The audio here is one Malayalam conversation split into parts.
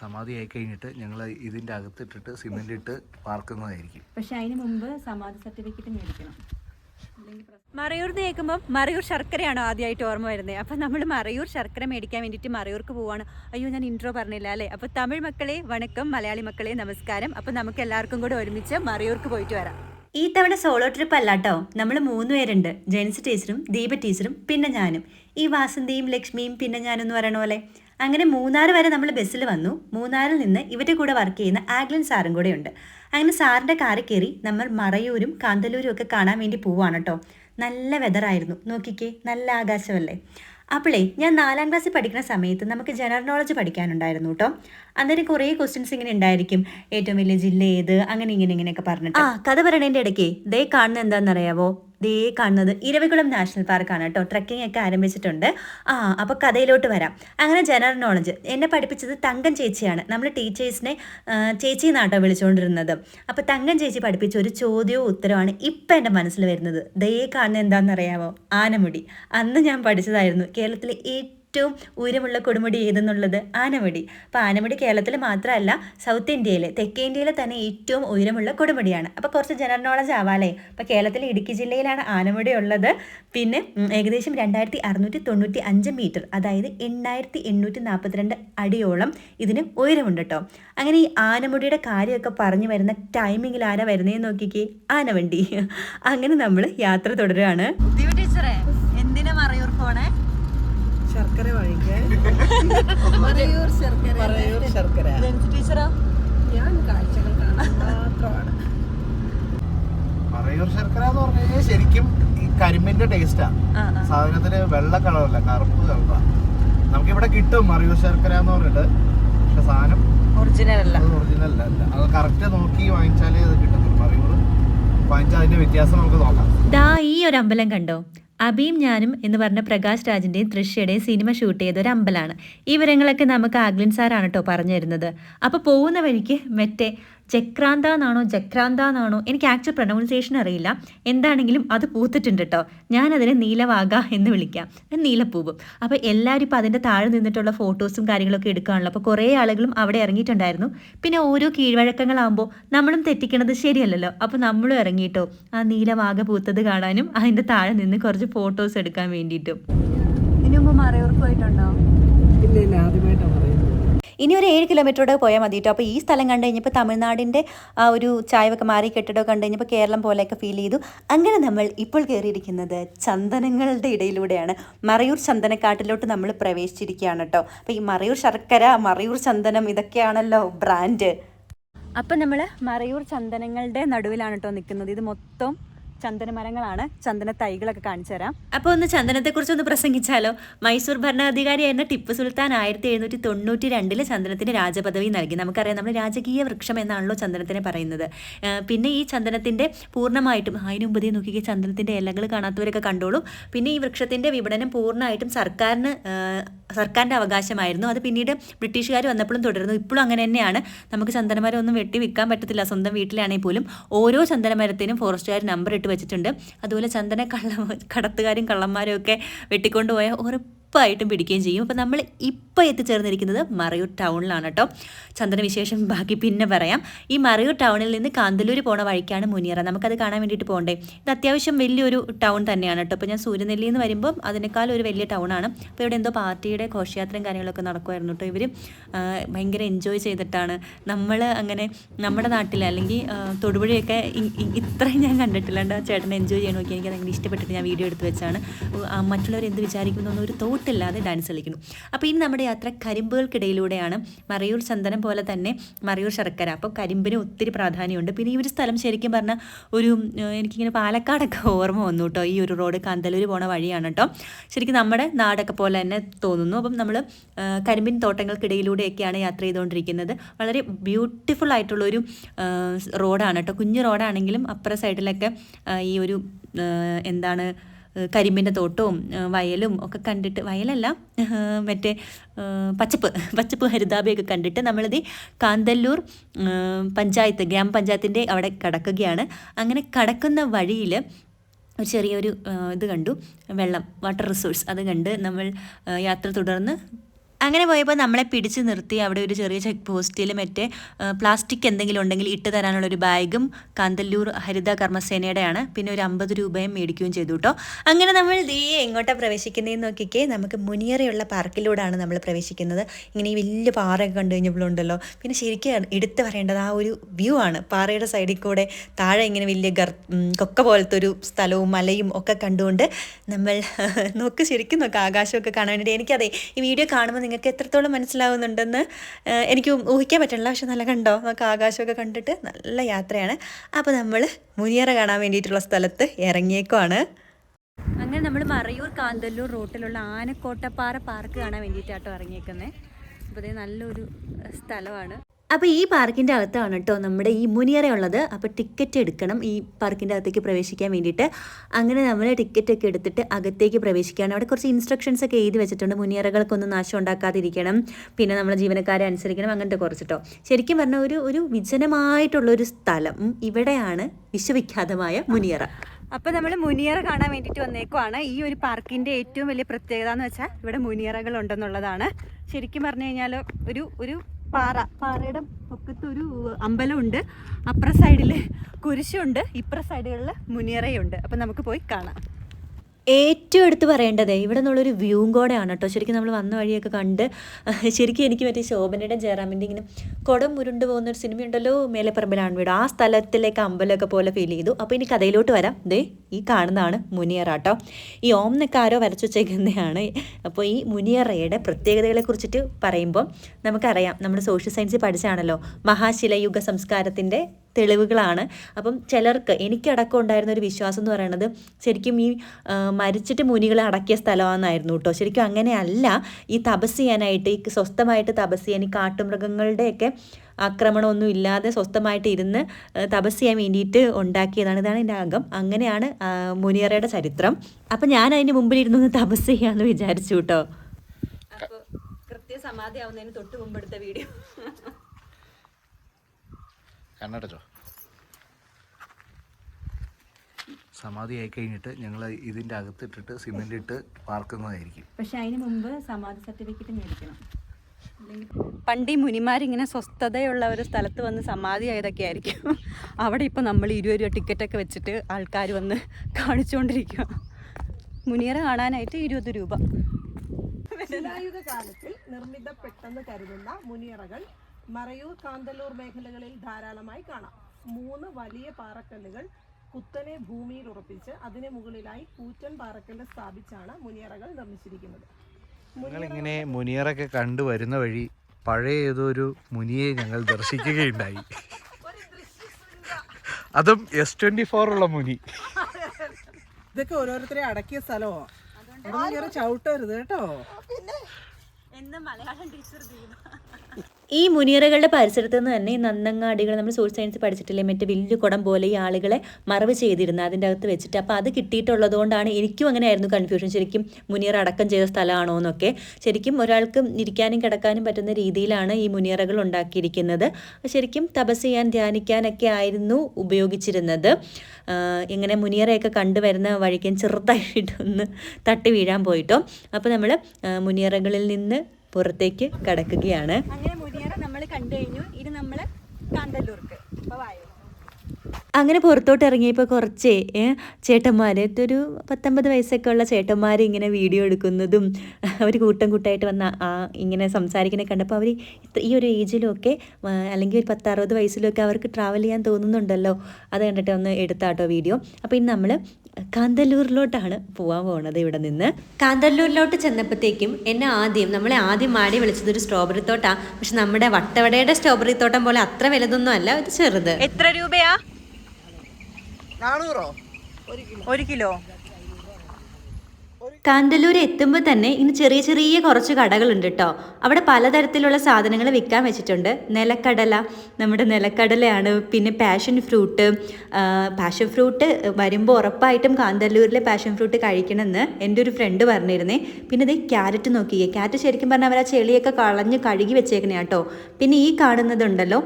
സമാധി ആയി കഴിഞ്ഞിട്ട് ഞങ്ങൾ ഇതിന്റെ അകത്തിട്ടിട്ട് സിമെന്റ് ഇട്ട് പാർക്കുന്നതായിരിക്കും. പക്ഷെ അതിന് മുമ്പ് സമാധി സർട്ടിഫിക്കറ്റ് മേടിക്കണം. മറയൂർ കേൾക്കുമ്പോൾ മറയൂർ ശർക്കരയാണോ ആദ്യമായിട്ട് ഓർമ്മ വരുന്നത്? അപ്പം നമ്മൾ മറയൂർ ശർക്കര മേടിക്കാൻ വേണ്ടിയിട്ട് മറയൂർക്ക് പോവാണ്. അയ്യോ ഞാൻ ഇൻട്രോ പറഞ്ഞില്ല അല്ലേ? അപ്പോൾ തമിഴ് മക്കളെ വണക്കം മലയാളി മക്കളെ നമസ്കാരം. അപ്പം നമുക്ക് എല്ലാവർക്കും കൂടെ ഒരുമിച്ച് മറയൂർക്ക് പോയിട്ട് വരാം. ഈ തവണ സോളോ ട്രിപ്പ് അല്ലാട്ടോ. നമ്മൾ മൂന്ന് പേരുണ്ട്. ജെൻസ് ടീച്ചറും ദീപ ടീച്ചറും പിന്നെ ഞാനും. ഈ വാസന്തിയും ലക്ഷ്മിയും പിന്നെ ഞാനും എന്ന് പറയണ പോലെ അങ്ങനെ മൂന്നാർ വരെ നമ്മൾ ബസ്സിൽ വന്നു. മൂന്നാറിൽ നിന്ന് ഇവരുടെ കൂടെ വർക്ക് ചെയ്യുന്ന ആഗ്ലിൻ സാറും കൂടെ ഉണ്ട്. അങ്ങനെ സാറിന്റെ കാറിൽ കയറി നമ്മൾ മറയൂരും കാന്തല്ലൂരും ഒക്കെ കാണാൻ വേണ്ടി പോവാണ് കേട്ടോ നല്ല വെതറായിരുന്നു നോക്കിക്കേ നല്ല ആകാശമല്ലേ? അപ്പോളേ ഞാൻ നാലാം ക്ലാസ്സിൽ പഠിക്കുന്ന സമയത്ത് നമുക്ക് ജനറൽ നോളജ് പഠിക്കാനുണ്ടായിരുന്നു കേട്ടോ അന്നേരം കുറേ ക്വസ്റ്റ്യൻസ് ഇങ്ങനെ ഉണ്ടായിരിക്കും. ഏറ്റവും വലിയ ജില്ല ഏത്? അങ്ങനെ ഇങ്ങനെ ഇങ്ങനെയൊക്കെ പറഞ്ഞിട്ട്. ആ കഥ പറയണതിന്റെ ഇടയ്ക്ക് ദേ കാണുന്നത് എന്താണെന്നറിയാവോ? ദേ കാണുന്നത് ഇരവികുളം നാഷണൽ പാർക്കാണ് കേട്ടോ. ട്രക്കിംഗ് ഒക്കെ ആരംഭിച്ചിട്ടുണ്ട്. ആ അപ്പോൾ കഥയിലോട്ട് വരാം. അങ്ങനെ ജനറൽ നോളജ് എന്നെ പഠിപ്പിച്ചത് തങ്കം ചേച്ചിയാണ്. നമ്മൾ ടീച്ചേഴ്സിനെ ചേച്ചി നാട്ടോ വിളിച്ചുകൊണ്ടിരുന്നത് അപ്പോൾ തങ്കം ചേച്ചി പഠിപ്പിച്ച ഒരു ചോദ്യവും ഉത്തരവാണ് ഇപ്പം എന്റെ മനസ്സിൽ വരുന്നത്. ദേ കാണുന്നത് എന്താണെന്നറിയാമോ ആനമുടി. അന്ന് ഞാൻ പഠിച്ചതായിരുന്നു കേരളത്തിലെ ഏറ്റവും ഉയരമുള്ള കൊടുമുടി ഏതെന്നുള്ളത്? ആനമുടി. അപ്പോൾ ആനമുടി കേരളത്തിൽ മാത്രമല്ല സൗത്ത് ഇന്ത്യയിൽ തെക്കേ ഇന്ത്യയിലെ തന്നെ ഏറ്റവും ഉയരമുള്ള കൊടുമുടിയാണ്. അപ്പോൾ കുറച്ച് ജനറൽ നോളജ് ആവാലേ അപ്പോൾ കേരളത്തിലെ ഇടുക്കി ജില്ലയിലാണ് ആനമുടി ഉള്ളത്. പിന്നെ ഏകദേശം രണ്ടായിരത്തി അറുന്നൂറ്റി തൊണ്ണൂറ്റി അഞ്ച് മീറ്റർ അതായത് എണ്ണായിരത്തി എണ്ണൂറ്റി നാൽപ്പത്തിരണ്ട് അടിയോളം ഇതിന് ഉയരമുണ്ട് കേട്ടോ അങ്ങനെ ഈ ആനമുടിയുടെ കാര്യമൊക്കെ പറഞ്ഞു വരുന്ന ടൈമിങ്ങിൽ ആരാ വരുന്നതെന്ന് നോക്കിക്കേ. ആനവണ്ടി. അങ്ങനെ നമ്മൾ യാത്ര തുടരുകയാണ് എന്തിനാ മറയൂർ പോണേ? ശർക്കര വാങ്ങിക്കാൻ പറയൂർ ശർക്കര. പറയൂർ ശർക്കര. ടീച്ചറോ? ഞാൻ കാഴ്ചകൾ കാണാൻ മാത്രമാണ്. മറയൂർ ശർക്കര എന്ന് പറഞ്ഞു കഴിഞ്ഞാൽ ശരിക്കും ഈ കരിമ്പിന്റെ ടേസ്റ്റാ സാധനത്തിന് വെള്ള കളറല്ല കറുപ്പ് കളറാ നമുക്കിവിടെ കിട്ടും മറയൂർ ശർക്കര എന്ന് പറഞ്ഞിട്ട്. പക്ഷെ സാധനം ഒറിജിനൽ അല്ല. ഒറിജിനൽ അല്ല. അത് കറക്റ്റ് നോക്കി വാങ്ങിച്ചാലേ അത് കിട്ടത്തുള്ളൂ. മറയൂർ വാങ്ങിച്ചാൽ അതിന്റെ വ്യത്യാസം നമുക്ക് നോക്കാം. ദാ ഈ ഒരു അമ്പലം കണ്ടോ? അബിയും ഞാനും എന്ന് പറഞ്ഞ പ്രകാശ് രാജിന്റെയും തൃശ്യയുടെയും സിനിമ ഷൂട്ട് ചെയ്ത ഒരു അമ്പലമാണ് ഈ വിവരങ്ങളൊക്കെ നമുക്ക് ആഗ്ലിൻ സാറാണ് കേട്ടോ പറഞ്ഞു തരുന്നത്. അപ്പോൾ പോകുന്ന വഴിക്ക് മറ്റേ ജക്രാന്ത എന്നാണോ ജക്രാന്ത എന്നാണോ എനിക്ക് ആക്ച്വൽ പ്രൊനൗൺസിയേഷൻ അറിയില്ല. എന്താണെങ്കിലും അത് പൂത്തിട്ടുണ്ട് കേട്ടോ ഞാനതിനെ നീലവാഗ എന്ന് വിളിക്കാം. നീലപ്പൂവ്. അപ്പോൾ എല്ലാവരും ഇപ്പോൾ അതിന്റെ താഴെ നിന്നിട്ടുള്ള ഫോട്ടോസും കാര്യങ്ങളൊക്കെ എടുക്കുകയാണല്ലോ അപ്പോൾ കുറേ ആളുകളും അവിടെ ഇറങ്ങിയിട്ടുണ്ടായിരുന്നു. പിന്നെ ഓരോ കീഴ്വഴക്കങ്ങളാകുമ്പോൾ നമ്മളും തെറ്റിക്കണത് ശരിയല്ലല്ലോ. അപ്പോൾ നമ്മളും ഇറങ്ങിയിട്ടോ ആ നീലവാഗ പൂത്തത് കാണാനും അതിന്റെ താഴെ നിന്ന് കുറച്ച് ഫോട്ടോസ് എടുക്കാൻ വേണ്ടിയിട്ടും. ഇനി മുമ്പ് മറയൂർക്ക് പോയിട്ടുണ്ടോ ഇല്ല ഇല്ല ആദ്യമായിട്ടാണ് പറയുന്നത് ഇനി ഒരു ഏഴ് കിലോമീറ്ററോടെ പോയാൽ മതി കേട്ടോ അപ്പോൾ ഈ സ്ഥലം കണ്ടു കഴിഞ്ഞപ്പോൾ തമിഴ്നാടിന്റെ ആ ഒരു ചായവൊക്കെ മാറി കെട്ടിടമൊക്കെ കണ്ടു കഴിഞ്ഞപ്പോൾ കേരളം പോലെയൊക്കെ ഫീൽ ചെയ്തു. അങ്ങനെ നമ്മൾ ഇപ്പോൾ കയറിയിരിക്കുന്നത് ചന്ദനങ്ങളുടെ ഇടയിലൂടെയാണ്. മറയൂർ ചന്ദനക്കാട്ടിലോട്ട് നമ്മൾ പ്രവേശിച്ചിരിക്കുകയാണ് കേട്ടോ അപ്പോൾ ഈ മറയൂർ ശർക്കര മറയൂർ ചന്ദനം ഇതൊക്കെയാണല്ലോ ബ്രാൻഡ് അപ്പം നമ്മൾ മറയൂർ ചന്ദനങ്ങളുടെ നടുവിലാണ് കേട്ടോ നിൽക്കുന്നത് ഇത് മൊത്തം ചന്ദന മരങ്ങളാണ് ചന്ദന തൈകളൊക്കെ കാണിച്ചു തരാം. അപ്പോൾ ഒന്ന് ചന്ദനത്തെക്കുറിച്ച് ഒന്ന് പ്രസംഗിച്ചാലോ? മൈസൂർ ഭരണാധികാരിയായിരുന്ന ടിപ്പു സുൽത്താൻ ആയിരത്തി എഴുന്നൂറ്റി തൊണ്ണൂറ്റി രണ്ടിൽ ചന്ദനത്തിന് രാജപദവി നൽകി. നമുക്കറിയാം നമ്മൾ രാജകീയ വൃക്ഷം എന്നാണല്ലോ ചന്ദനത്തിനെ പറയുന്നത്. പിന്നെ ഈ ചന്ദനത്തിന്റെ പൂർണമായിട്ടും അതിനു മുമ്പ് ചന്ദനത്തിന്റെ ഇലകൾ കാണാത്തവരൊക്കെ കണ്ടോളൂ. പിന്നെ ഈ വൃക്ഷത്തിന്റെ വിപണനം പൂർണമായിട്ടും സർക്കാരിന് സർക്കാരിന്റെ അവകാശമായിരുന്നു. അത് പിന്നീട് ബ്രിട്ടീഷുകാർ വന്നപ്പോഴും തുടരുന്നു. ഇപ്പോഴും അങ്ങനെ തന്നെയാണ്. നമുക്ക് ചന്ദനമരം ഒന്നും വെട്ടി വിൽക്കാൻ പറ്റത്തില്ല. സ്വന്തം വീട്ടിലാണെങ്കിൽ പോലും ഓരോ ചന്ദനമരത്തിനും ഫോറസ്റ്റുകാർ നമ്പർ ഇട്ട് വെച്ചിട്ടുണ്ട്. അതുപോലെ ചന്ദന കള്ള കടത്തുകാരും കള്ളന്മാരും ഒക്കെ വെട്ടിക്കൊണ്ട് പോയാൽ ഉറപ്പായിട്ടും പിടിക്കുകയും ചെയ്യും. അപ്പോൾ നമ്മൾ ഇപ്പോൾ എത്തിച്ചേർന്നിരിക്കുന്നത് മറയൂർ ടൗണിലാണ് കേട്ടോ. ചന്ദന വിശേഷം ബാക്കി പിന്നെ പറയാം. ഈ മറയൂർ ടൗണിൽ നിന്ന് കാന്തല്ലൂർ പോണ വഴിക്കാണ് മുനിയറ. നമുക്കത് കാണാൻ വേണ്ടിയിട്ട് പോകണ്ടേ ഇത് അത്യാവശ്യം വലിയൊരു ടൗൺ തന്നെയാണ് കേട്ടോ. അപ്പോൾ ഞാൻ സൂര്യനെല്ലി നിന്ന് വരുമ്പോൾ അതിനേക്കാൾ ഒരു വലിയ ടൗൺ ആണ് അപ്പോൾ ഇവിടെ എന്തോ പാർട്ടിയുടെ ഘോഷയാത്രയും കാര്യങ്ങളൊക്കെ നടക്കുമായിരുന്നു കേട്ടോ ഇവർ ഭയങ്കര എൻജോയ് ചെയ്തിട്ടാണ്. നമ്മൾ അങ്ങനെ നമ്മുടെ നാട്ടിൽ അല്ലെങ്കിൽ തൊടുപുഴയൊക്കെ ഇത്രയും ഞാൻ കണ്ടിട്ടില്ലാണ്ട് ചേട്ടൻ എൻജോയ് ചെയ്യണമെങ്കിൽ നോക്കി. എനിക്ക് ഭയങ്കര ഇഷ്ടപ്പെട്ടിട്ട് ഞാൻ വീഡിയോ എടുത്ത് വെച്ചാണ്. മറ്റുള്ളവർ എന്ത് വിചാരിക്കുന്നൊന്നും ഒരു തോട്ടില്ലാതെ ഡാൻസ് കളിക്കുന്നു. അപ്പോൾ ഇനി നമ്മുടെ യാത്ര കരിമ്പുകൾക്കിടയിലൂടെയാണ്. മറയൂർ ചന്ദനം പോലെ തന്നെ മറയൂർ ശർക്കര. അപ്പോൾ കരിമ്പിന് ഒത്തിരി പ്രാധാന്യമുണ്ട്. പിന്നെ ഈ ഒരു സ്ഥലം ശരിക്കും പറഞ്ഞാൽ ഒരു എനിക്കിങ്ങനെ പാലക്കാടൊക്കെ ഓർമ്മ വന്നു കേട്ടോ. ഈ ഒരു റോഡ് കാന്തല്ലൂർ പോണ വഴിയാണ് കേട്ടോ. ശരിക്കും നമ്മുടെ നാടൊക്കെ പോലെ തന്നെ തോന്നുന്നു. അപ്പം നമ്മൾ കരിമ്പിൻ തോട്ടങ്ങൾക്കിടയിലൂടെയൊക്കെയാണ് യാത്ര ചെയ്തുകൊണ്ടിരിക്കുന്നത്. വളരെ ബ്യൂട്ടിഫുൾ ആയിട്ടുള്ളൊരു റോഡാണ് കേട്ടോ. കുഞ്ഞു റോഡാണെങ്കിലും അപ്പുറ സൈഡിലൊക്കെ ഈ ഒരു എന്താണ് കരിമ്പിന്റെ തോട്ടവും വയലും ഒക്കെ കണ്ടിട്ട് വയലല്ല മറ്റേ പച്ചപ്പ് പച്ചപ്പ് ഹരിതാബയൊക്കെ കണ്ടിട്ട് നമ്മളിത് കാന്തല്ലൂർ പഞ്ചായത്ത് ഗ്രാമപഞ്ചായത്തിന്റെ അവിടെ കടക്കുകയാണ്. അങ്ങനെ കടക്കുന്ന വഴിയിൽ ഒരു ചെറിയൊരു ഇത് കണ്ടു വെള്ളം വാട്ടർ റിസോഴ്സ് അത് കണ്ട് നമ്മൾ യാത്ര തുടർന്ന് അങ്ങനെ പോയപ്പോൾ നമ്മളെ പിടിച്ച് നിർത്തി അവിടെ ഒരു ചെറിയ ചെക്ക് പോസ്റ്റിൽ മറ്റേ പ്ലാസ്റ്റിക് എന്തെങ്കിലും ഉണ്ടെങ്കിൽ ഇട്ട് തരാനുള്ള ഒരു ബാഗും കാന്തല്ലൂർ ഹരിത കർമ്മസേനയുടെയാണ്. പിന്നെ ഒരു അമ്പത് രൂപയും മേടിക്കുകയും ചെയ്തു കേട്ടോ അങ്ങനെ നമ്മൾ ദേ എങ്ങോട്ടാണ് പ്രവേശിക്കുന്നതെന്ന് നോക്കിക്കേ നമുക്ക് മുനിയറയുള്ള പാർക്കിലൂടെയാണ് നമ്മൾ പ്രവേശിക്കുന്നത്. ഇങ്ങനെ ഈ വലിയ പാറയൊക്കെ കണ്ടു കഴിഞ്ഞപ്പോഴുണ്ടല്ലോ പിന്നെ ശരിക്കും എടുത്തു പറയേണ്ടത് ആ ഒരു വ്യൂ ആണ്. പാറയുടെ സൈഡിൽ കൂടെ താഴെ ഇങ്ങനെ വലിയ ഗർ കൊക്ക പോലത്തെ ഒരു സ്ഥലവും മലയും ഒക്കെ കണ്ടുകൊണ്ട് നമ്മൾ നോക്ക് ശരിക്കും നോക്ക് ആകാശമൊക്കെ കാണാൻ വേണ്ടി എനിക്കതെ ഈ വീഡിയോ കാണുമ്പോൾ നിങ്ങൾക്ക് എത്രത്തോളം മനസ്സിലാവുന്നുണ്ടെന്ന് എനിക്ക് ഊഹിക്കാൻ പറ്റണില്ല പക്ഷെ നല്ല കണ്ടോ? നമുക്ക് ആകാശമൊക്കെ കണ്ടിട്ട് നല്ല യാത്രയാണ്. അപ്പോൾ നമ്മൾ മുനിയറ കാണാൻ വേണ്ടിയിട്ടുള്ള സ്ഥലത്ത് ഇറങ്ങിയേക്കുവാണ്. അങ്ങനെ നമ്മൾ മറയൂർ കാന്തല്ലൂർ റൂട്ടിലുള്ള ആനക്കോട്ടപ്പാറ പാർക്ക് കാണാൻ വേണ്ടിയിട്ടാട്ടോ ഇറങ്ങിയേക്കുന്നത് അപ്പോൾ ഇത് നല്ലൊരു സ്ഥലമാണ്. അപ്പോൾ ഈ പാർക്കിന്റെ അകത്താണ് കേട്ടോ നമ്മുടെ ഈ മുനിയറ ഉള്ളത്. അപ്പോൾ ടിക്കറ്റ് എടുക്കണം ഈ പാർക്കിന്റെ അകത്തേക്ക് പ്രവേശിക്കാൻ വേണ്ടിയിട്ട്. അങ്ങനെ നമ്മൾ ടിക്കറ്റ് ഒക്കെ എടുത്തിട്ട് അകത്തേക്ക് പ്രവേശിക്കുകയാണ്. അവിടെ കുറച്ച് ഇൻസ്ട്രക്ഷൻസ് ഒക്കെ എഴുതി വെച്ചിട്ടുണ്ട്. മുനിയറകൾക്കൊന്നും നാശം ഉണ്ടാക്കാതിരിക്കണം. പിന്നെ നമ്മൾ ജീവനക്കാരെ അനുസരിക്കണം. അങ്ങനത്തെ കുറച്ച് കേട്ടോ ശരിക്കും പറഞ്ഞാൽ ഒരു ഒരു വിജനമായിട്ടുള്ളൊരു സ്ഥലം ഇവിടെയാണ് വിശ്വവിഖ്യാതമായ മുനിയറ. അപ്പോൾ നമ്മൾ മുനിയറ കാണാൻ വേണ്ടിയിട്ട് വന്നേക്കുവാണ്. ഈ ഒരു പാർക്കിന്റെ ഏറ്റവും വലിയ പ്രത്യേകത എന്ന് വെച്ചാൽ ഇവിടെ മുനിയറകൾ ഉണ്ടെന്നുള്ളതാണ്. ശരിക്കും പറഞ്ഞു കഴിഞ്ഞാൽ ഒരു ഒരു പാറ പാറയുടെ പൊക്കത്തൊരു അമ്പലമുണ്ട്. അപ്പുറ സൈഡിൽ കുരിശുണ്ട്. ഇപ്പുറ സൈഡുകളിൽ മുനിയറയുണ്ട്. അപ്പം നമുക്ക് പോയി കാണാം. ഏറ്റവും എടുത്ത് പറയേണ്ടത് ഇവിടെ നിന്നുള്ളൊരു വ്യൂവും കൂടെയാണ് കേട്ടോ. ശരിക്കും നമ്മൾ വന്ന വഴിയൊക്കെ കണ്ട് ശരിക്കും എനിക്ക് മറ്റേ ശോഭനയുടെ ജയറാമിന്റെ ഇങ്ങനെ കുടം ഉരുണ്ട് പോകുന്ന ഒരു സിനിമയുണ്ടല്ലോ മേലെപ്പറമ്പിലാണ് വീട്. ആ സ്ഥലത്തിലേക്ക് അമ്പലമൊക്കെ പോലെ ഫീൽ ചെയ്തു. അപ്പോൾ ഇനി കഥയിലോട്ട് വരാം. ദേ ഈ കാണുന്നതാണ് മുനിയറാട്ടോ ഈ ഓം എന്നൊക്കെ ആരോ വരച്ചു വെച്ചേക്കുന്നതാണ്. അപ്പോൾ ഈ മുനിയറയുടെ പ്രത്യേകതകളെ കുറിച്ചിട്ട് പറയുമ്പോൾ നമുക്കറിയാം. നമ്മൾ സോഷ്യൽ സയൻസിൽ പഠിച്ചാണല്ലോ മഹാശിലയുഗ സംസ്കാരത്തിന്റെ തെളിവുകളാണ്. അപ്പം ചിലർക്ക് എനിക്കടക്കം ഉണ്ടായിരുന്ന ഒരു വിശ്വാസം എന്ന് പറയുന്നത് ശരിക്കും ഈ മരിച്ചിട്ട് മുനികളെ അടക്കിയ സ്ഥലമാണെന്നായിരുന്നു കേട്ടോ. ശരിക്കും അങ്ങനെയല്ല. ഈ തപസ് ചെയ്യാനായിട്ട് ഈ സ്വസ്ഥമായിട്ട് തപസ് ചെയ്യാൻ ഈ കാട്ടുമൃഗങ്ങളുടെയൊക്കെ ആക്രമണമൊന്നും ഇല്ലാതെ സ്വസ്ഥമായിട്ട് ഇരുന്ന് തപസ് ചെയ്യാൻ വേണ്ടിയിട്ട് ഉണ്ടാക്കിയതാണ്. ഇതാണ് എന്റെ അംഗം അങ്ങനെയാണ് മുനിയറയുടെ ചരിത്രം. അപ്പം ഞാൻ അതിന് മുമ്പിൽ ഇരുന്ന് തപസ് ചെയ്യാമെന്ന് വിചാരിച്ചു കേട്ടോ. അപ്പോൾ കൃത്യസമാധി ആവുന്നതിന് തൊട്ട് മുമ്പെടുത്ത വീഡിയോ. കണ്ണടച്ചോ. സമാധി ആയി കഴിഞ്ഞിട്ട് ഞങ്ങൾ ഇതിന്റെ അകത്തിട്ടിട്ട് സിമെന്റ് ഇട്ട് പാർക്കുന്നതായിരിക്കും. പക്ഷെ അതിന് മുമ്പ് സമാധി സർട്ടിഫിക്കറ്റ് മേടിക്കണം. പണ്ട് ഈ മുനിമാരിങ്ങനെ സ്വസ്ഥതയുള്ള ഒരു സ്ഥലത്ത് വന്ന് സമാധി ആയതൊക്കെ ആയിരിക്കും അവിടെ ഇപ്പോൾ നമ്മൾ ഇരുപത് രൂപ ടിക്കറ്റൊക്കെ വെച്ചിട്ട് ആൾക്കാർ വന്ന് കാണിച്ചുകൊണ്ടിരിക്കുക മുനിയറ കാണാനായിട്ട് ഇരുപത് രൂപ. ശിലായുധ കാലത്തിൽ നിർമ്മിതപ്പെട്ടെന്ന് കരുതുന്ന മുനിയറകൾ മറയൂർ കാന്തല്ലൂർ മേഖലകളിൽ ധാരാളമായി കാണാം. മൂന്ന് വലിയ പാറക്കല്ലുകൾ കുത്തനെ ഭൂമിയിൽ ഉറപ്പിച്ച് അതിന് മുകളിലായി കൂറ്റൻ പാറക്കല്ല് സ്ഥാപിച്ചാണ് മുനിയറകൾ നിർമ്മിച്ചിരിക്കുന്നത്. ഞങ്ങളിങ്ങനെ മുനിയറൊക്കെ കണ്ടു വരുന്ന വഴി പഴയ ഏതോ ഒരു മുനിയെ ഞങ്ങൾ ദർശിക്കുകയുണ്ടായി. അതും എസ് ട്വന്റി ഫോർ ഉള്ള മുനി. ഇതൊക്കെ ഓരോരുത്തരെ അടക്കിയ സ്ഥലമോ. ചവിട്ടരുത് കേട്ടോ. ഈ മുനിയറകളുടെ പരിസരത്ത് നിന്ന് തന്നെ നന്നങ്ങാടികൾ നമ്മൾ സോഷ്യൽ സയൻസ് പഠിച്ചിട്ടില്ലേ? മറ്റേ വലിയ കുടം പോലെ ഈ ആളുകളെ മറവ് ചെയ്തിരുന്നത് അതിന്റെ അകത്ത് വെച്ചിട്ട്. അപ്പോൾ അത് കിട്ടിയിട്ടുള്ളത് കൊണ്ടാണ് എനിക്കും അങ്ങനെ ആയിരുന്നു കൺഫ്യൂഷൻ ശരിക്കും മുനിയർ അടക്കം ചെയ്ത സ്ഥലമാണോ എന്നൊക്കെ ശരിക്കും ഒരാൾക്ക് ഇരിക്കാനും കിടക്കാനും പറ്റുന്ന രീതിയിലാണ് ഈ മുനിയറകൾ ഉണ്ടാക്കിയിരിക്കുന്നത്. ശരിക്കും തപസ് ചെയ്യാൻ ധ്യാനിക്കാനൊക്കെ ആയിരുന്നു ഉപയോഗിച്ചിരുന്നത്. ഇങ്ങനെ മുനിയറയൊക്കെ കണ്ടുവരുന്ന വഴിക്ക് ചെറുതായിട്ടൊന്ന് തട്ടി വീഴാൻ പോയിട്ടോ. അപ്പോൾ നമ്മൾ മുനിയറകളിൽ നിന്ന് പുറത്തേക്ക് കടക്കുകയാണ്. അങ്ങനെ കണ്ടു കഴിഞ്ഞു ഇനി നമ്മൾ കാന്തല്ലൂർക്ക്. അങ്ങനെ പുറത്തോട്ട് ഇറങ്ങിയപ്പോൾ കുറച്ച് ചേട്ടന്മാർ ഒരു പത്തൊമ്പത് വയസ്സൊക്കെ ഉള്ള ചേട്ടന്മാർ ഇങ്ങനെ വീഡിയോ എടുക്കുന്നതും അവർ കൂട്ടം കൂട്ടായിട്ട് വന്ന ആ ഇങ്ങനെ സംസാരിക്കുന്നത് കണ്ടപ്പോൾ അവർ ഈ ഒരു ഏജിലൊക്കെ അല്ലെങ്കിൽ ഒരു പത്തറുപത് വയസ്സിലൊക്കെ അവർക്ക് ട്രാവൽ ചെയ്യാൻ തോന്നുന്നുണ്ടല്ലോ. അത് കണ്ടിട്ട് ഒന്ന് എടുത്താട്ടോ വീഡിയോ. അപ്പോൾ ഇനി നമ്മൾ കാന്തല്ലൂരിലോട്ടാണ് പോകാൻ പോണത് ഇവിടെ നിന്ന്. കാന്തല്ലൂരിലോട്ട് ചെന്നപ്പോഴത്തേക്കും എന്നെ ആദ്യം നമ്മളെ ആദ്യം മാടി വിളിച്ചത് ഒരു സ്ട്രോബെറി തോട്ടാ. പക്ഷെ നമ്മുടെ വട്ടവടയുടെ സ്ട്രോബെറി തോട്ടം പോലെ അത്ര വലുതൊന്നും അല്ല ഇത് ചെറുത്. എത്ര രൂപയാ? ഒരു കിലോ. കാന്തല്ലൂർ എത്തുമ്പോൾ തന്നെ ഇന്ന് ചെറിയ ചെറിയ കുറച്ച് കടകളുണ്ട് കേട്ടോ അവിടെ പലതരത്തിലുള്ള സാധനങ്ങൾ വിൽക്കാൻ വെച്ചിട്ടുണ്ട്. നിലക്കടല നമ്മുടെ നിലക്കടലയാണ് പിന്നെ പാഷൻ ഫ്രൂട്ട് പാഷൻ ഫ്രൂട്ട് വരുമ്പോൾ ഉറപ്പായിട്ടും കാന്തല്ലൂരിലെ പാഷൻ ഫ്രൂട്ട് കഴിക്കണമെന്ന് എന്റെ ഒരു ഫ്രണ്ട് പറഞ്ഞിരുന്നേ. പിന്നെ ഇത് ക്യാരറ്റ് നോക്കിയേ. ക്യാരറ്റ് ശരിക്കും പറഞ്ഞാൽ അവർ ആ ചെളിയൊക്കെ കളഞ്ഞ് കഴുകി വെച്ചേക്കണേ കേട്ടോ പിന്നെ ഈ കാണുന്നതുണ്ടല്ലോ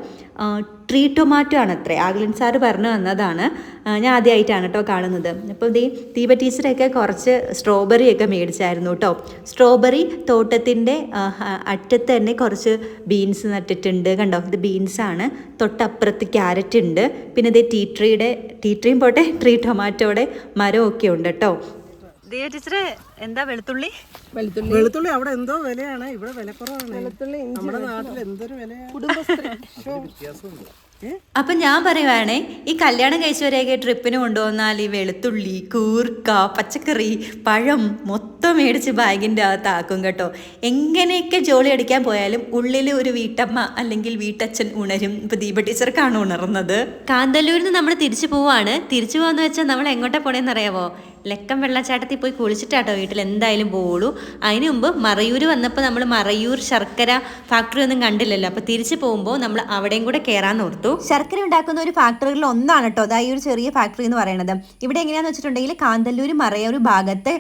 ട്രീ ടൊമാറ്റോ ആണ് അത്രേ ആഗ്ലിൻ സാറ് പറഞ്ഞു വന്നതാണ് ഞാൻ ആദ്യമായിട്ടാണ് കേട്ടോ കാണുന്നത്. അപ്പോൾ ഈ ദീപ ടീച്ചറൊക്കെ കുറച്ച് സ്ട്രോബെറി ഒക്കെ മേടിച്ചായിരുന്നു കേട്ടോ സ്ട്രോബെറി തോട്ടത്തിന്റെ അറ്റത്ത് തന്നെ കുറച്ച് ബീൻസ് നട്ടിട്ടുണ്ട്. കണ്ടോ? ഇത് ബീൻസാണ്. തൊട്ടപ്പുറത്ത് ക്യാരറ്റ് ഉണ്ട്. പിന്നെ ഇത് ടീ ട്രീയുടെ ടീ ട്രീയും പോട്ടെ ട്രീ ടൊമാറ്റോയുടെ മരമൊക്കെ ഉണ്ട് കേട്ടോ ദീപ ടീച്ചറെ എന്താ വെളുത്തുള്ളി? വെളുത്തുള്ളി. വെളുത്തുള്ളി അവിടെ എന്തോ വിലയാണ്. ഇവിടെ വിലക്കുറവാണ് വെളുത്തുള്ളി നമ്മുടെ നാട്ടിൽ എന്തൊരു വിലയാണ്? കുടുംബശ്രീ. അപ്പൊ ഞാൻ പറയുവാണേ ഈ കല്യാണം കഴിച്ചവരെയൊക്കെ ട്രിപ്പിന് കൊണ്ടുവന്നാൽ ഈ വെളുത്തുള്ളി കൂർക്ക പച്ചക്കറി പഴം മൊത്തം മേടിച്ച് ബാഗിന്റെ അകത്താക്കും കേട്ടോ. എങ്ങനെയൊക്കെ ജോലി അടിക്കാൻ പോയാലും ഉള്ളിൽ ഒരു വീട്ടമ്മ അല്ലെങ്കിൽ വീട്ടച്ഛൻ ഉണരും. ഇപ്പൊ ദീപ ടീച്ചർക്കാണ് ഉണർന്നത്. കാന്തല്ലൂരിൽ നിന്ന് നമ്മൾ തിരിച്ചു പോവാണ്. തിരിച്ചു പോകാന്ന് വെച്ചാൽ നമ്മൾ എങ്ങോട്ടാ പോണേന്ന് അറിയാവോ ലക്കം വെള്ളച്ചാട്ടത്തിൽ പോയി കുളിച്ചിട്ടാട്ടോ വീട്ടിൽ എന്തായാലും പോളൂ അതിനു മുമ്പ് മറയൂർ വന്നപ്പോൾ നമ്മൾ മറയൂർ ശർക്കര ഫാക്ടറി ഒന്നും കണ്ടില്ലല്ലോ. അപ്പോൾ തിരിച്ചു പോകുമ്പോൾ നമ്മൾ അവിടെയും കൂടെ കയറാൻ ഓർത്തു. ശർക്കര ഉണ്ടാക്കുന്ന ഒരു ഫാക്ടറികളിൽ ഒന്നാണ് കേട്ടോ അതായത് ഒരു ചെറിയ ഫാക്ടറി എന്ന് പറയുന്നത് ഇവിടെ എങ്ങനെയാന്ന് വെച്ചിട്ടുണ്ടെങ്കിൽ കാന്തല്ലൂർ മറയൂർ ഭാഗത്ത്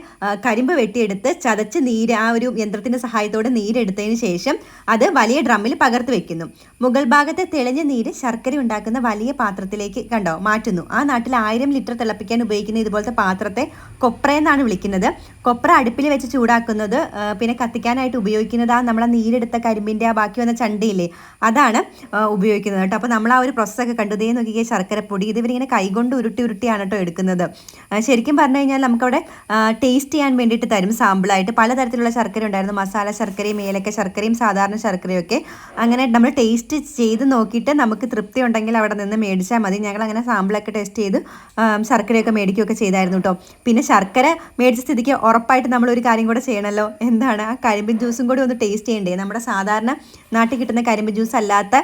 കരിമ്പ് വെട്ടിയെടുത്ത് ചതച്ച് നീര് ആ ഒരു യന്ത്രത്തിന്റെ സഹായത്തോടെ നീരെടുത്തതിന് ശേഷം അത് വലിയ ഡ്രമ്മിൽ പകർത്തി വെക്കുന്നു. മുഗൾ ഭാഗത്തെ തെളിഞ്ഞ നീര് ശർക്കര ഉണ്ടാക്കുന്ന വലിയ പാത്രത്തിലേക്ക് കണ്ടോ? മാറ്റുന്നു. ആ നാട്ടിൽ ആയിരം ലിറ്റർ തിളപ്പിക്കാൻ ഉപയോഗിക്കുന്ന ഇതുപോലത്തെ പാത്രത്തെ കൊപ്ര എന്നാണ് വിളിക്കുന്നത്. കൊപ്ര അടുപ്പിൽ വെച്ച് ചൂടാക്കുന്നത് പിന്നെ കത്തിക്കാനായിട്ട് ഉപയോഗിക്കുന്നത് ആ നമ്മളെ നീരെടുത്ത കരിമ്പിന്റെ ആ ബാക്കി വന്ന ചണ്ടിയില്ലേ അതാണ് ഉപയോഗിക്കുന്നത് കേട്ടോ. അപ്പോൾ നമ്മൾ ആ ഒരു പ്രോസസ്സൊക്കെ കണ്ടു. ദേ നോക്കിയേ ശർക്കരപ്പൊടി ഇത് ഇവരിങ്ങനെ കൈകൊണ്ട് ഉരുട്ടി ഉരുട്ടിയാണ് കേട്ടോ എടുക്കുന്നത്. ശരിക്കും പറഞ്ഞു കഴിഞ്ഞാൽ നമുക്കവിടെ ടേസ്റ്റ് ചെയ്യാൻ വേണ്ടിയിട്ട് തരും സാമ്പിളായിട്ട് പലതരത്തിലുള്ള ശർക്കര ഉണ്ടായിരുന്നു. മസാല ശർക്കരയും ഏലക്ക ശർക്കരയും സാധാരണ ശർക്കരയും ഒക്കെ. അങ്ങനെ നമ്മൾ ടേസ്റ്റ് ചെയ്ത് നോക്കിയിട്ട് നമുക്ക് തൃപ്തി ഉണ്ടെങ്കിൽ അവിടെ നിന്ന് മേടിച്ചാൽ മതി. ഞങ്ങൾ അങ്ങനെ സാമ്പിളൊക്കെ ടെസ്റ്റ് ചെയ്ത് ശർക്കരയൊക്കെ മേടിക്കുകയൊക്കെ ചെയ്തായിരുന്നു കേട്ടോ. പിന്നെ ശർക്കര മേടിച്ച സ്ഥിതിക്ക് ഉറപ്പായിട്ട് നമ്മൾ ഒരു കാര്യം കൂടെ ചെയ്യണമല്ലോ എന്താണ്? ആ കരിമ്പിൻ ജ്യൂസും കൂടി ഒന്ന് ടേസ്റ്റ് ചെയ്യണ്ടേ? നമ്മുടെ സാധാരണ നാട്ടിൽ കിട്ടുന്ന കരിമ്പിൻ ജ്യൂസ് അല്ലാത്ത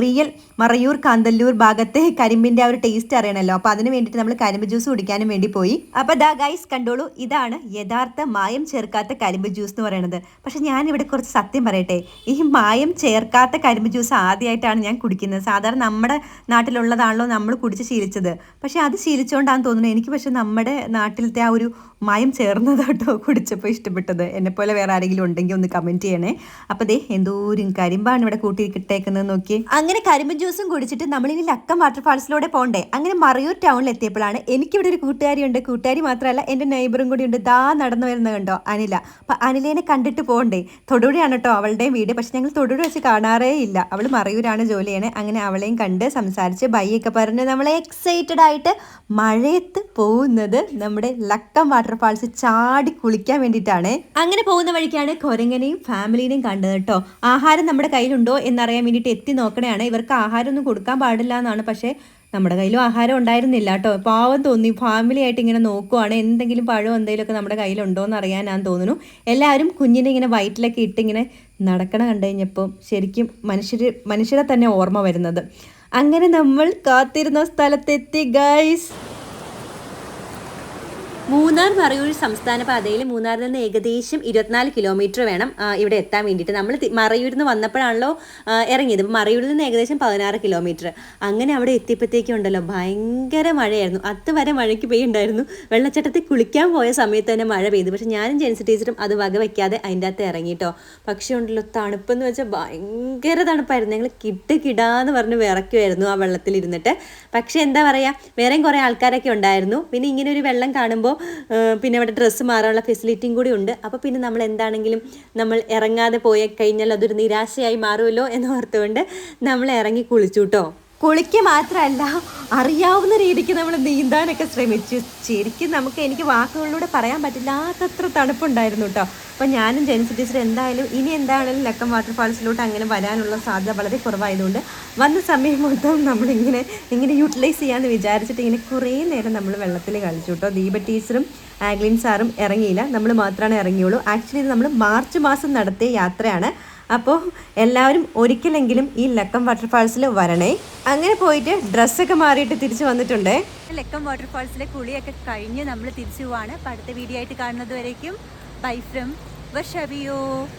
റിയൽ മറയൂർ കാന്തല്ലൂർ ഭാഗത്തെ കരിമ്പിന്റെ ആ ഒരു ടേസ്റ്റ് അറിയണമല്ലോ അപ്പോൾ അതിന് വേണ്ടിയിട്ട് നമ്മൾ കരിമ്പ് ജ്യൂസ് കുടിക്കാനും വേണ്ടി പോയി. അപ്പോൾ ദാ ഗൈസ് കണ്ടോളൂ ഇതാണ് യഥാർത്ഥ മായം ചേർക്കാത്ത കരിമ്പ് ജ്യൂസ് എന്ന് പറയുന്നത് പക്ഷേ ഞാനിവിടെ കുറച്ച് സത്യം പറയട്ടെ. ഈ മായം ചേർക്കാത്ത കരിമ്പ് ജ്യൂസ് ആദ്യമായിട്ടാണ് ഞാൻ കുടിക്കുന്നത്. സാധാരണ നമ്മുടെ നാട്ടിലുള്ളതാണല്ലോ നമ്മൾ കുടിച്ച് ശീലിച്ചത്. പക്ഷേ അത് ശീലിച്ചുകൊണ്ടാണെന്ന് തോന്നുന്നു. എനിക്ക് പക്ഷേ നമ്മുടെ നാട്ടിലത്തെ ആ ഒരു മായം ചേർന്നതാട്ടോ കുടിച്ചപ്പോൾ ഇഷ്ടപ്പെട്ടത്. എന്നെപ്പോലെ വേറെ ആരെങ്കിലും ഉണ്ടെങ്കിൽ ഒന്ന് കമന്റ് ചെയ്യണേ. അപ്പോൾ ദേ എന്തോരും കരിമ്പാണ് ഇവിടെ കൂട്ടിയിട്ടേക്കുന്നത് നോക്കി അങ്ങനെ കരിമ്പ് ജ്യൂസും കുടിച്ചിട്ട് നമ്മളിനി ലക്കം വാട്ടർഫാൾസിലൂടെ പോകണ്ടേ അങ്ങനെ മറയൂർ ടൗണിൽ എത്തിയപ്പോഴാണ് എനിക്കിവിടെ ഒരു കൂട്ടുകാരിയുണ്ട്. കൂട്ടുകാരി മാത്രമല്ല എന്റെ നെയ്ബറും കൂടി ഉണ്ട്. ദാ നടന്നു വരുന്നത് കണ്ടോ? അനില. അപ്പം അനിലേനെ കണ്ടിട്ട് പോകണ്ടേ തൊടുപുഴയാണ് കേട്ടോ അവളുടെയും വീട്. പക്ഷെ ഞങ്ങൾ തൊടുപുഴ വെച്ച് കാണാറേ ഇല്ല. അവൾ മറയൂരാണ് ജോലി ചെയ്യണേ. അങ്ങനെ അവളെയും കണ്ട് സംസാരിച്ച് ബൈ ഒക്കെ പറഞ്ഞ് നമ്മളെ എക്സൈറ്റഡ് ആയിട്ട് മഴയത്ത് പോകുന്നത് നമ്മുടെ ലക്കം വാട്ടർഫാൾസ് ചാടി കുളിക്കാൻ വേണ്ടിയിട്ടാണ്. അങ്ങനെ പോകുന്ന വഴിക്കാണ് കൊരങ്ങനെയും ഫാമിലിനെയും കണ്ടത് കേട്ടോ. ആഹാരം നമ്മുടെ കയ്യിലുണ്ടോ എന്നറിയാൻ വേണ്ടിയിട്ട് എത്തി നോക്കണയാണ്. ഇവർക്ക് ആഹാരം ഒന്നും കൊടുക്കാൻ പാടില്ല എന്നാണ്. പക്ഷേ നമ്മുടെ കയ്യിലും ആഹാരം ഉണ്ടായിരുന്നില്ല കേട്ടോ. പാവം തോന്നി. ഫാമിലി ആയിട്ട് ഇങ്ങനെ നോക്കുവാണ്. എന്തെങ്കിലും പഴം എന്തെങ്കിലുമൊക്കെ നമ്മുടെ കയ്യിലുണ്ടോ എന്ന് അറിയാനാന്ന് തോന്നുന്നു. എല്ലാവരും കുഞ്ഞിനെ ഇങ്ങനെ വയറ്റിലൊക്കെ ഇട്ട് ഇങ്ങനെ നടക്കണ കണ്ടു കഴിഞ്ഞപ്പോൾ ശരിക്കും മനുഷ്യർ മനുഷ്യരെ തന്നെ ഓർമ്മ വരുന്നത്. അങ്ങനെ നമ്മൾ കാത്തിരുന്ന സ്ഥലത്തെത്തി ഗൈസ് മൂന്നാർ മറയൂർ സംസ്ഥാന പാതയിൽ മൂന്നാറിൽ നിന്ന് ഏകദേശം ഇരുപത്തിനാല് കിലോമീറ്റർ വേണം ഇവിടെ എത്താൻ വേണ്ടിയിട്ട്. നമ്മൾ മറയൂരിൽ നിന്ന് വന്നപ്പോഴാണല്ലോ ഇറങ്ങിയത്. മറയൂരിൽ നിന്ന് ഏകദേശം പതിനാറ് കിലോമീറ്റർ അങ്ങനെ അവിടെ എത്തിയപ്പോഴത്തേക്കും ഉണ്ടല്ലോ ഭയങ്കര മഴയായിരുന്നു. അതുവരെ മഴയ്ക്ക് പെയ്യുണ്ടായിരുന്നു. വെള്ളച്ചാട്ടത്തിൽ കുളിക്കാൻ പോയ സമയത്ത് തന്നെ മഴ പെയ്തു. പക്ഷെ ഞാനും ജെൻസ് ടീച്ചറും അത് വക വയ്ക്കാതെ അതിന്റെ അകത്ത് ഇറങ്ങിയിട്ടോ പക്ഷേ ഉണ്ടല്ലോ തണുപ്പെന്ന് വെച്ചാൽ ഭയങ്കര തണുപ്പായിരുന്നു. ഞങ്ങൾ കിട്ട് കിടാന്ന് പറഞ്ഞ് വിറയ്ക്കുമായിരുന്നു ആ വെള്ളത്തിൽ ഇരുന്നിട്ട് പക്ഷേ എന്താ പറയുക വേറെയും കുറേ ആൾക്കാരൊക്കെ ഉണ്ടായിരുന്നു. പിന്നെ ഇങ്ങനെ ഒരു വെള്ളം കാണുമ്പോൾ പിന്നെ അവിടെ ഡ്രസ്സ് മാറാനുള്ള ഫെസിലിറ്റിയും കൂടി ഉണ്ട്. അപ്പോൾ പിന്നെ നമ്മൾ എന്താണെങ്കിലും നമ്മൾ ഇറങ്ങാതെ പോയി കഴിഞ്ഞാൽ അതൊരു നിരാശയായി മാറുമല്ലോ എന്ന് ഓർത്തുകൊണ്ട് നമ്മൾ ഇറങ്ങി കുളിച്ചു കേട്ടോ കുളിക്കുക മാത്രമല്ല അറിയാവുന്ന രീതിക്ക് നമ്മൾ നീന്താനൊക്കെ ശ്രമിച്ചു. ശരിക്കും നമുക്ക് എനിക്ക് വാക്കുകളിലൂടെ പറയാൻ പറ്റില്ലാത്തത്ര തണുപ്പുണ്ടായിരുന്നു കേട്ടോ അപ്പോൾ ഞാനും ജെൻസി ടീച്ചർ എന്തായാലും ഇനി എന്താണെങ്കിലും ലക്കം വാട്ടർഫാൾസിലോട്ട് അങ്ങനെ വരാനുള്ള സാധ്യത വളരെ കുറവായതുകൊണ്ട് വന്ന സമയം മൊത്തം നമ്മളിങ്ങനെ ഇങ്ങനെ യൂട്ടിലൈസ് ചെയ്യാമെന്ന് വിചാരിച്ചിട്ട് ഇങ്ങനെ കുറേ നേരം നമ്മൾ വെള്ളത്തിൽ കളിച്ചു കേട്ടോ ദീപ ടീച്ചറും ആഗ്ലിൻ സാറും ഇറങ്ങിയില്ല. നമ്മൾ മാത്രമാണ് ഇറങ്ങിയുള്ളൂ. ആക്ച്വലി ഇത് നമ്മൾ മാർച്ച് മാസം നടത്തിയ യാത്രയാണ്. അപ്പോൾ എല്ലാവരും ഒരിക്കലെങ്കിലും ഈ ലക്കം വാട്ടർഫാൾസിൽ വരണേ. അങ്ങനെ പോയിട്ട് ഡ്രസ്സൊക്കെ മാറിയിട്ട് തിരിച്ചു വന്നിട്ടുണ്ട്. ലക്കം വാട്ടർഫാൾസിലെ കുളിയൊക്കെ കഴിഞ്ഞ് നമ്മൾ തിരിച്ചു പോവാണ്. അടുത്ത വീഡിയോ ആയിട്ട് കാണുന്നത് വരേക്കും. Bye from